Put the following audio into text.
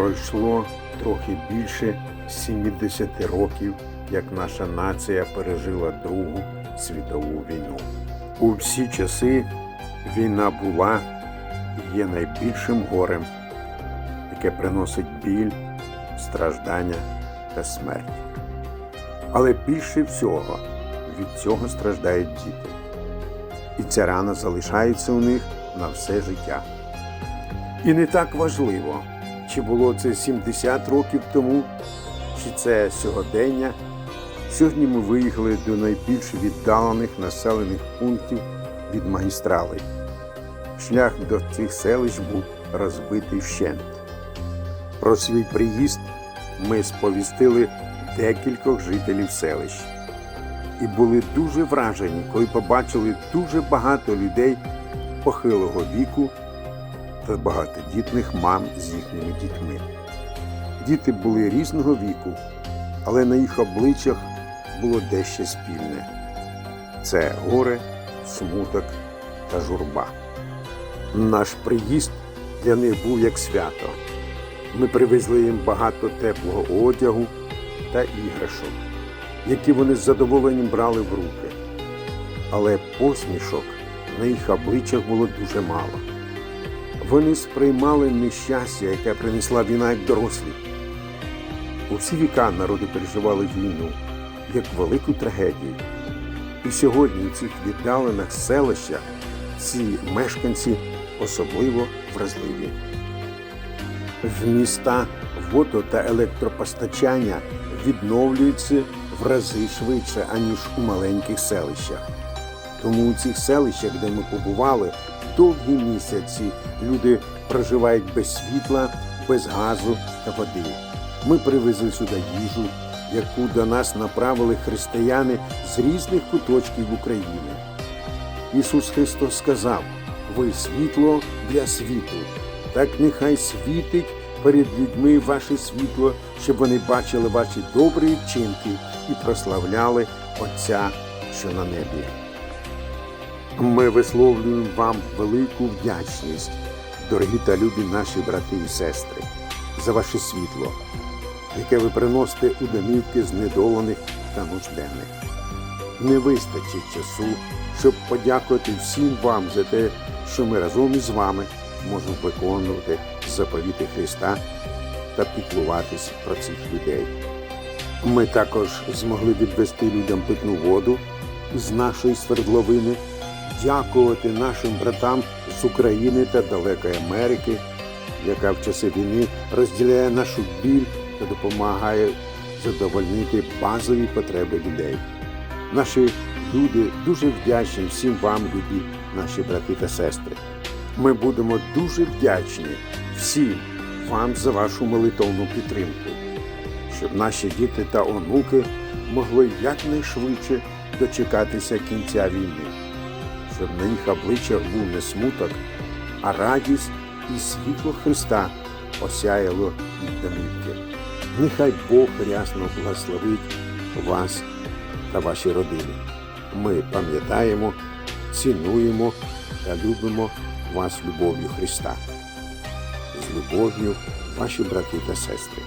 Пройшло трохи більше 70 років, як наша нація пережила Другу світову війну. У всі часи війна була і є найбільшим горем, яке приносить біль, страждання та смерть. Але більше всього від цього страждають діти. І ця рана залишається у них на все життя. І не так важливо, чи було це 70 років тому, чи це сьогодення. Сьогодні ми виїхали до найбільш віддалених населених пунктів від магістралей. Шлях до цих селищ був розбитий вщент. Про свій приїзд ми сповістили декількох жителів селищ і були дуже вражені, коли побачили дуже багато людей похилого віку та багатодітних мам з їхніми дітьми. Діти були різного віку, але на їх обличчях було дещо спільне це горе, смуток та журба. Наш приїзд для них був як свято. Ми привезли їм багато теплого одягу та іграшок, які вони з задоволенням брали в руки. Але посмішок на їх обличчях було дуже мало. Вони сприймали нещастя, яке принесла війна як дорослі. У всі віка народи переживали війну як велику трагедію. І сьогодні у цих віддалених селищах ці мешканці особливо вразливі. В міста водо та електропостачання відновлюються в рази швидше, аніж у маленьких селищах. Тому у цих селищах, де ми побували, довгі місяці люди проживають без світла, без газу та води. Ми привезли сюди їжу, яку до нас направили християни з різних куточків України. Ісус Христос сказав: Ви світло для світу. Так нехай світить перед людьми ваше світло, щоб вони бачили ваші добрі вчинки і прославляли Отця, що на небі. Ми висловлюємо вам велику вдячність, дорогі та любі наші брати і сестри, за ваше світло, яке ви приносите у домівки знедолених та нужденних. Не вистачить часу, щоб подякувати всім вам за те, що ми разом із вами можемо виконувати заповіти Христа та піклуватись про цих людей. Ми також змогли відвести людям питну воду з нашої свердловини, дякувати нашим братам з України та далекої Америки, яка в часи війни розділяє нашу біль та допомагає задовольнити базові потреби людей. Наші люди дуже вдячні всім вам, любі наші брати та сестри. Ми будемо дуже вдячні всім вам за вашу молитовну підтримку, щоб наші діти та онуки могли якнайшвидше дочекатися кінця війни, щоб на їх обличчях був не смуток, а радість і світло Христа осяяло їх домівки. Нехай Бог рясно благословить вас та ваші родини. Ми пам'ятаємо, цінуємо та любимо вас любов'ю Христа. З любов'ю, ваші брати та сестри.